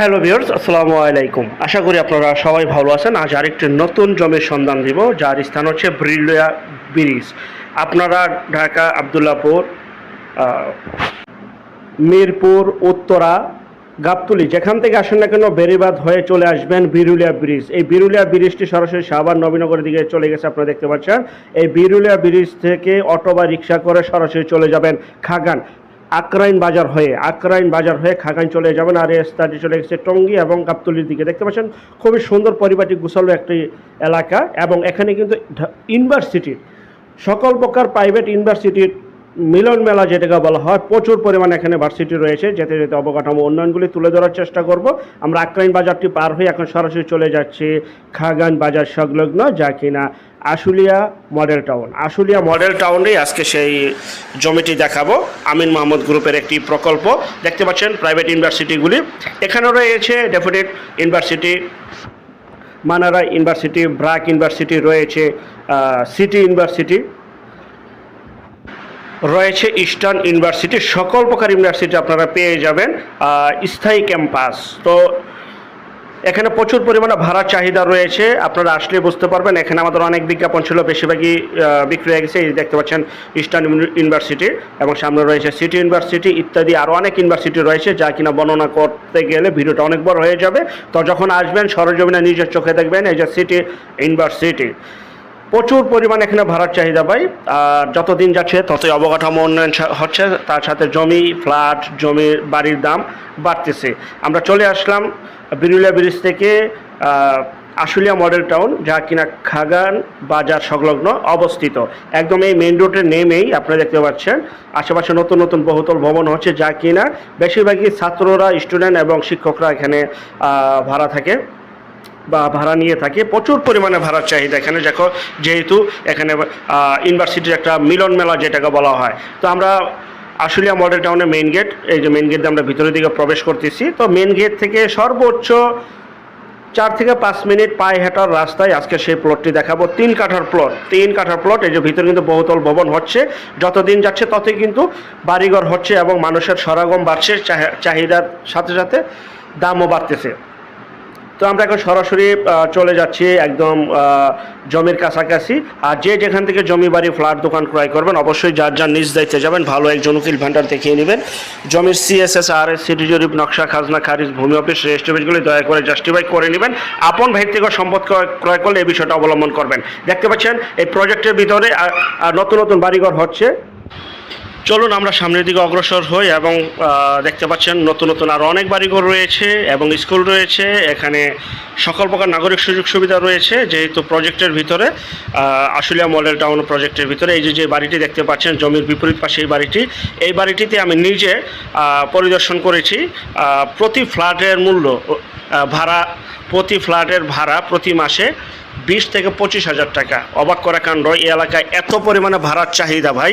Hello viewers, আসসালামু আলাইকুম। আশা করি আপনারা সবাই ভালো আছেন। আজ আরেকটি নতুন জমির সন্ধান দিব, যার স্থান হচ্ছে ব্রিলিয়া ব্রিজ। আপনারা ঢাকা, আবদুল্লাপুর মিরপুর, উত্তরা, গাবতলি, যেখান থেকে আসেন না কেন বেরিবাদ হয়ে চলে আসবেন বিরুলিয়া ব্রিজ। এই বিরুলিয়া ব্রিজটি সরাসরি সাভার নবীনগরের দিকে চলে গেছে, আপনারা দেখতে পাচ্ছেন। এই বিরুলিয়া ব্রিজ থেকে অটো বা রিক্সা করে সরাসরি চলে যাবেন খাগান। আকরাইন বাজার হয়ে, আকরাইন বাজার হয়ে খাগান চলে যাবেন। আর এই রাস্তাটি চলে গেছে টঙ্গি এবং গাবতলির দিকে। দেখতে পাচ্ছেন, খুবই সুন্দর পরিপাটি গুছালো একটি এলাকা এবং এখানে কিন্তু ইউনিভার্সিটির সকল প্রকার প্রাইভেট ইউনিভার্সিটির মিলন মেলা যেটাকে বলা হয়, প্রচুর পরিমাণে এখানে ভার্সিটি রয়েছে। যেতে যেতে অবকাঠামো উন্নয়নগুলি তুলে ধরার চেষ্টা করব। আমরা আক্রাইন বাজারটি পার হয়ে এখন সরাসরি চলে যাচ্ছি খাগান বাজার সংলগ্ন, যা কিনা Ashulia model town. Ashulia model টাউনেই আজকে সেই জমিটি দেখাবো। আমিন মাহমুদ গ্রুপের একটি প্রকল্প। দেখতে পাচ্ছেন প্রাইভেট ইউনিভার্সিটিগুলি এখানেও রয়েছে deputed university Manarat university BRAC university রয়েছে সিটি ইউনিভার্সিটি রয়েছে ইস্টার্ন ইউনিভার্সিটি সকল প্রকার ইউনিভার্সিটি আপনারা পেয়ে যাবেন স্থায়ী ক্যাম্পাস তো এখানে প্রচুর পরিমাণে ভাড়ার চাহিদা রয়েছে। আপনারা আসলে বুঝতে পারবেন, এখানে আমাদের অনেক বিজ্ঞাপন ছিল, বেশিরভাগই বিক্রি হয়ে গেছে। এই দেখতে পাচ্ছেন ইস্টার্ন ইউনি- ইউনিভার্সিটি এবং সামনে রয়েছে সিটি ইউনিভার্সিটি ইত্যাদি আরও অনেক ইউনিভার্সিটি রয়েছে, যা কিনা বর্ণনা করতে গেলে ভিডিওটা অনেক বড় হয়ে যাবে। তো যখন আসবেন, সরজমিনে নিজের চোখে দেখবেন, এই যে সিটি ইউনিভার্সিটি প্রচুর পরিমাণে এখানে ভাড়ার চাহিদা পাই আর যত দিন যাচ্ছে ততই অবকাঠামো উন্নয়ন হচ্ছে, তার সাথে জমি, ফ্ল্যাট, জমির, বাড়ির দাম বাড়তেছে। আমরা চলে আসলাম বিরুলিয়া ব্রিজ থেকে আশুলিয়া মডেল টাউন, যা কিনা খাগান বাজার সংলগ্ন অবস্থিত। একদম এই মেইন রোডের নেমেই আপনারা দেখতে পাচ্ছেন, আশেপাশে নতুন নতুন বহুতল ভবন হচ্ছে, যা কিনা বেশিরভাগই ছাত্ররা, স্টুডেন্ট এবং শিক্ষকরা এখানে ভাড়া থাকে। বা ভাড়া নিয়ে থাকে, প্রচুর পরিমাণে ভাড়ার চাহিদা এখানে। দেখো, যেহেতু এখানে ইউনিভার্সিটির একটা মিলন মেলা যেটাকে বলা হয়। তো আমরা আশুলিয়া মডেল টাউনের মেইন গেট এই যে মেইন গেট দিয়ে আমরা ভিতরের দিকে প্রবেশ করতেছি। তো মেইন গেট থেকে সর্বোচ্চ চার থেকে পাঁচ মিনিট পায়ে হেঁটার রাস্তায় আজকে সেই প্লটটি দেখাবো। তিন কাঠার প্লট তিন কাঠার প্লট এই যে ভিতরে কিন্তু বহুতল ভবন হচ্ছে। যত দিন যাচ্ছে ততই কিন্তু বাড়িঘর হচ্ছে এবং মানুষের সরাগম বাড়ছে, চাহি- চাহিদার সাথে সাথে দামও বাড়তেছে। তো আমরা এখন সরাসরি চলে যাচ্ছি একদম জমির কাছাকাছি। আর যে যেখান থেকে জমি বাড়ি, ফ্ল্যাট দোকান ক্রয় করবেন, অবশ্যই যার যার নিজ দায়িত্বে যাবেন, ভালো একজন উকিল ভান্ডার দেখিয়ে নেবেন। জমির সিএসএস আর এস সিটি জরিপ নকশা, খাজনা, খারিজ, ভূমি অফিস রেজিস্ট্রিগুলি দয়া করে জাস্টিফাই করে নেবেন। আপন ভাই সম্পদ ক্রয়- করলে এই বিষয়টা অবলম্বন করবেন। দেখতে পাচ্ছেন, এই প্রজেক্টের ভিতরে নতুন নতুন বাড়িঘর হচ্ছে। চলুন আমরা সামনের দিকে অগ্রসর হই এবং দেখতে পাচ্ছেন নতুন নতুন আরও অনেক বাড়িঘর রয়েছে এবং স্কুল রয়েছে, এখানে সকল প্রকার নাগরিক সুযোগ সুবিধা রয়েছে, যেহেতু প্রজেক্টের ভিতরে আশুলিয়া মডেল টাউন প্রজেক্টের ভিতরে, এই যে যে বাড়িটি দেখতে পাচ্ছেন, জমির বিপরীত পাশে এই বাড়িটি, এই বাড়িটিতে আমি নিজে পরিদর্শন করেছি প্রতি ফ্ল্যাটের মূল্য ভাড়া প্রতি ফ্ল্যাটের ভাড়া প্রতি মাসে বিশ থেকে পঁচিশ হাজার টাকা। অবাক করা কাণ্ড, এই এলাকায় এত পরিমাণে ভাড়ার চাহিদা ভাই।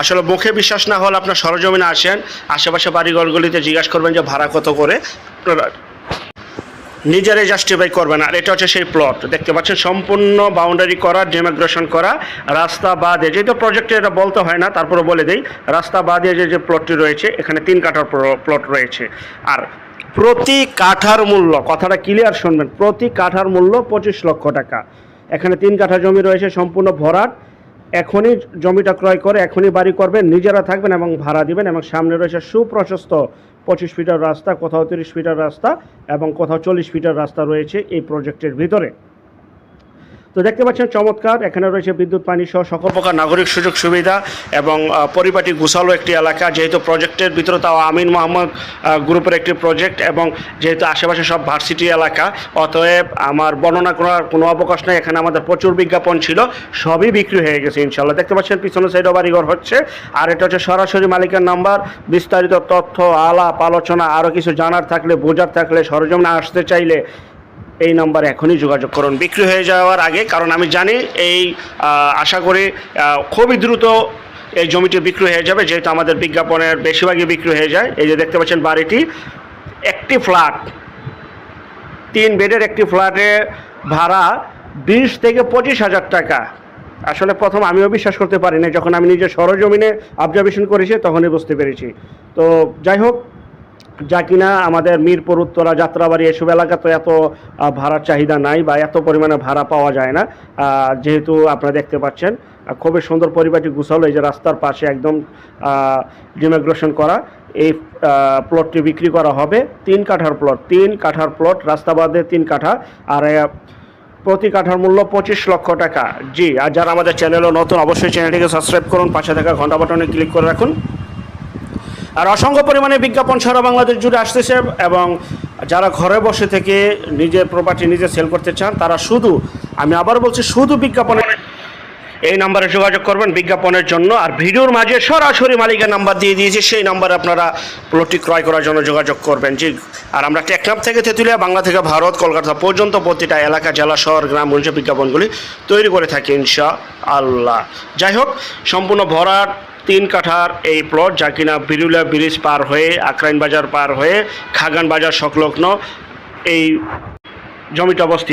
আসলে মুখে বিশ্বাস না হলে আপনার সরজমিনে আসেন, আশেপাশে বাড়িঘরগুলিতে জিজ্ঞাসা করবেন যে ভাড়া কত করে। নিজেরাই জাস্টিফাই করবেন। আর এটা হচ্ছে সেই প্লট দেখতে পাচ্ছেন, সম্পূর্ণ বাউন্ডারি করা ডেমাগ্রেশন করা, রাস্তা বাদে, যেহেতু প্রজেক্টে এটা বলতে হয় না তারপরে বলে দেই, রাস্তা বাদে যে যে প্লটটি রয়েছে, এখানে তিন কাঠার প্লট রয়েছে। আর প্রতি কাঠার মূল্য, কথাটা ক্লিয়ার শুনবেন, প্রতি কাঠার মূল্য পঁচিশ লক্ষ টাকা। এখানে তিন কাঠা জমি রয়েছে, সম্পূর্ণ ভরাট। এখনই জমিটা ক্রয় করে, এখনই বাড়ি করবেন, নিজেরা থাকবেন এবং ভাড়া দিবেন এবং সামনে রয়েছে সুপ্রশস্ত পঁচিশ ফিটার রাস্তা, কোথাও তিরিশ ফিটার রাস্তা এবং কোথাও চল্লিশ ফিটার রাস্তা রয়েছে এই প্রজেক্টের ভিতরে। তো দেখতে পাচ্ছেন চমৎকার, এখানে রয়েছে বিদ্যুৎ, পানি সহ সকল প্রকার নাগরিক সুযোগ সুবিধা এবং পরিপাটি গুছালো একটি এলাকা, যেহেতু প্রজেক্টের ভিতরে তাও আমিন মোহাম্মদ গ্রুপের একটি প্রজেক্ট এবং যেহেতু আশেপাশে সব ভার্সিটি এলাকা, অতএব আমার বর্ণনা করার কোনো অবকাশ নেই, এখানে আমাদের প্রচুর বিজ্ঞাপন ছিল, সবই বিক্রি হয়ে গেছে ইনশাল্লাহ দেখতে পাচ্ছেন পিছনে সাইডও বাড়িঘর হচ্ছে, আর এটা হচ্ছে সরাসরি মালিকের নাম্বার, বিস্তারিত তথ্য, আলাপ, আলোচনা আরও কিছু জানার থাকলে, বোঝার থাকলে, সরজমিনে আসতে চাইলে এই নাম্বারে এখনই যোগাযোগ করুন। বিক্রি হয়ে যাওয়ার আগে, কারণ আমি জানি এই আশা করি খুবই দ্রুত এই জমিটি বিক্রি হয়ে যাবে, যেহেতু আমাদের বিজ্ঞাপনের বেশিরভাগই বিক্রি হয়ে যায়। এই যে দেখতে পাচ্ছেন বাড়িটি, একটি ফ্ল্যাট, তিন বেডের একটি ফ্ল্যাটে ভাড়া বিশ থেকে পঁচিশ হাজার টাকা। আসলে প্রথম আমিও বিশ্বাস করতে পারি না যখন আমি নিজের সরজমিনে অবজারভেশন করেছি, তখনই বুঝতে পেরেছি। তো যাই হোক যা কিনা আমাদের মিরপুর, উত্তরা, যাত্রাবাড়ি এসব এলাকাতে এত ভাড়ার চাহিদা নাই বা এত পরিমাণে ভাড়া পাওয়া যায় না। যেহেতু আপনারা দেখতে পাচ্ছেন খুবই সুন্দর পরিবারটি গুছালো এই যে রাস্তার পাশে একদম ডিমাগ্রেশন করা। এই প্লটটি বিক্রি করা হবে তিন কাঠার প্লট তিন কাঠার প্লট রাস্তা বাদে তিন কাঠা, আর প্রতি কাঠার মূল্য পঁচিশ লক্ষ টাকা। জি, আর যারা আমাদের চ্যানেলও নতুন, অবশ্যই চ্যানেলটিকে সাবস্ক্রাইব করুন, পাশে থাকা ঘণ্টা বাটনে ক্লিক করে রাখুন। আর অসংখ্য পরিমাণে বিজ্ঞাপন সারা বাংলাদেশ জুড়ে আসতেছে এবং যারা ঘরে বসে থেকে নিজের প্রপার্টি নিজে সেল করতে চান, তারা শুধু, আমি আবার বলছি শুধু বিজ্ঞাপনে এই নাম্বারে যোগাযোগ করবেন বিজ্ঞাপনের জন্য। আর ভিডিওর মাঝে সরাসরি মালিকের নাম্বার দিয়ে দিয়েছি, সেই নাম্বারে আপনারা প্লটটি ক্রয় করার জন্য যোগাযোগ করবেন। জি, আর আমরা টেকনাফ থেকে তেঁতুলিয়া, বাংলা থেকে ভারত, কলকাতা পর্যন্ত প্রতিটা এলাকা, জেলা, শহর, গ্রাম গঞ্জ বিজ্ঞাপনগুলি তৈরি করে থাকি ইনশা আল্লাহ যাই হোক, সম্পূর্ণ ভরাট তিন কাঠার এই প্লট যা কিনা বিরুলিয়া ব্রিজ পার হয়ে আক্রাইন বাজার পার হয়ে, খাগান বাজার সংলগ্ন এই জমিটা অবস্থিত।